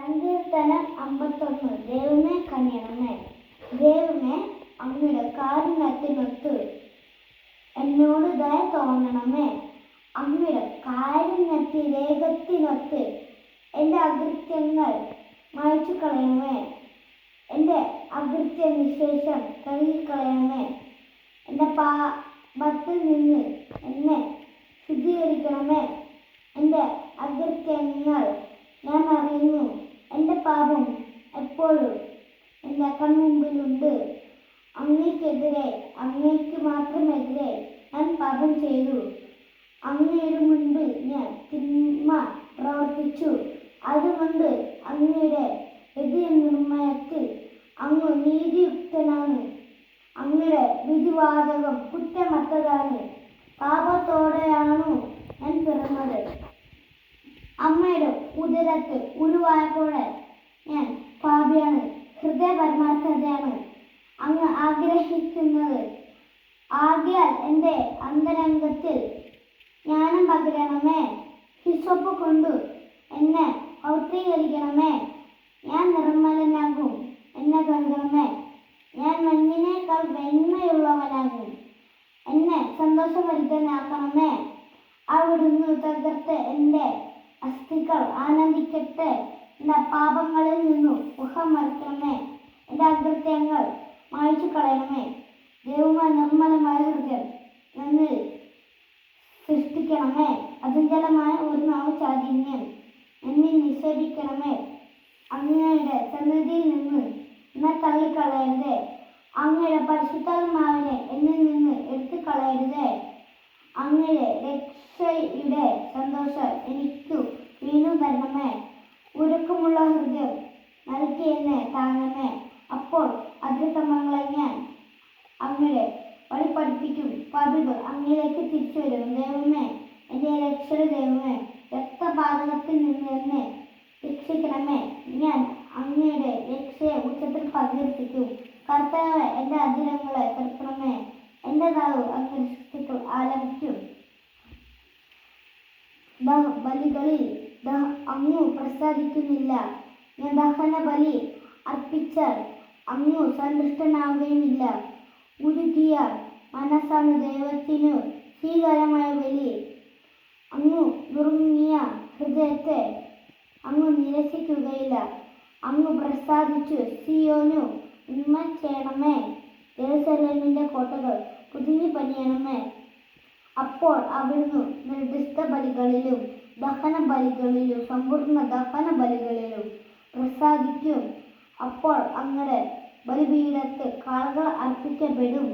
സങ്കീർത്തനം അമ്പത്തൊന്ന്. ദൈവമേ കനിയണമേ. ദൈവമേ അങ്ങയുടെ കാരുണ്യത്തിനൊത്തു എന്നോട് ദയ തോന്നണമേ. അങ്ങയുടെ കാരുണ്യത്തിലേകത്തിനൊത്ത് എന്റെ അകൃത്യങ്ങൾ മായ്ച്ചു കളയണമേ എന്റെ അകൃത്യ നിശേഷം കഴുകിക്കളയണമേ എന്റെ പാപത്തിൽ നിന്ന് എന്നെ ശുദ്ധീകരിക്കണമേ. എന്റെ അകൃത്യങ്ങൾ ഞാൻ അറിയുന്നു. എപ്പോഴും എന്റെ കൺമുമ്പിലുണ്ട് അങ്ങേക്കെതിരെ അങ്ങേക്ക് മാത്രമെതിരെ ഞാൻ പാപം ചെയ്തു. അങ്ങയുടെ മുൻപിൽ ഞാൻ തിന്മ പ്രവർത്തിച്ചു. അതുകൊണ്ട് അങ്ങയുടെ വിധി നിർമ്മയത്തിൽ അങ്ങ് നീതിയുക്തനാണ്. അങ്ങയുടെ വിധിവാചകം കുറ്റമറ്റതാണ്. പാപത്തോടെയാണു ഞാൻ പിറന്നത്. അമ്മയുടെ ഉദരത്ത് ഉരുവായപ്പോഴെ ഞാൻ പാപിയാണ് ഹൃദയ പരമാർത്ഥതയാണ് അങ്ങ് ആഗ്രഹിക്കുന്നത്. ആകിയാൽ എന്റെ അന്തരംഗത്തിൽ ജ്ഞാനം പകരണമേ. ഹിസ്വപ്പ് കൊണ്ടു എന്നെ ഔദ്രീകരിക്കണമേ ഞാൻ നിർമ്മലനാകും എന്നെ കഴുകണമേ. ഞാൻ മഞ്ഞിനേക്കാൾ വെണ്മയുള്ളവനാകും എന്നെ സന്തോഷഭരിതനാക്കണമേ. അവിടുന്ന് തകർത്ത് എന്റെ അസ്ഥികൾ ആനന്ദിക്കട്ടെ. എന്റെ പാപങ്ങളിൽ നിന്നു മുഖം മറിക്കണമേ. എന്റെ അകൃത്യങ്ങൾ മായ്ച്ചു കളയണമേ ദൈവമായ നിർമ്മലമായ ഹൃദയം എന്നിൽ സൃഷ്ടിക്കണമേ. അചഞ്ചലമായ ഒരു നാവ് ചാതിന്യം എന്നിൽ നിഷേധിക്കണമേ അങ്ങയുടെ സന്നിധിയിൽ നിന്ന് എന്നെ തള്ളിക്കളയരുതേ. അങ്ങയുടെ പരിശുദ്ധാത്മാവിനെ എന്നിൽ നിന്ന് എടുത്തു കളയരുതേ അങ്ങയുടെ രക്ഷയുടെ സന്തോഷം എനിക്കു താങ്ങണമേ അപ്പോൾ അതിക്രമങ്ങളെ ഞാൻ അങ്ങയുടെ വഴി പഠിപ്പിക്കും പതിവ് അങ്ങിലേക്ക് തിരിച്ചു വരും ദൈവമേ എന്റെ രക്ഷയുടെ ദൈവമേ രക്തപാതകത്തിൽ നിന്ന് എന്നെ രക്ഷിക്കണമേ. ഞാൻ അങ്ങയുടെ രക്ഷയെ ഉച്ചത്തിൽ പ്രകീർത്തിക്കും കർത്താവ് എന്റെ അതിരങ്ങളെ തീർക്കണമേ എന്റെ നാവ് അങ്ങ് സൃഷ്ടികൾ ആലപിക്കും. ബലികളിൽ അങ്ങു പ്രസാദിക്കുന്നില്ല. ഞാൻ ദഹന ബലി അർപ്പിച്ചാൽ അങ്ങു സന്തുഷ്ടനാവുകയുമില്ല. ഉരുകിയാൽ മനസ്സാണ് ദൈവത്തിനു സ്വീകാര്യമായ ബലി. അങ്ങു നുറുങ്ങിയ ഹൃദയത്തെ അങ്ങു നിരസിക്കുകയില്ല. അങ്ങ് പ്രസാദിച്ചു സിയോനു ഉമ്മ ചെയ്യണമേ. ജെറുസലേമിന്റെ കോട്ടകൾ പുതിഞ്ഞു പണിയണമേ. അപ്പോൾ അവിടുന്ന് നിർദ്ദിഷ്ട ബലികളിലും ദഹന ബലികളിലും സമ്പൂർണ ദഹന ബലികളിലും പ്രസാദിക്കും. അപ്പോൾ അങ്ങടെ ബലിപീഠത്തിൽ കാളകൾ അർപ്പിക്കപ്പെടും.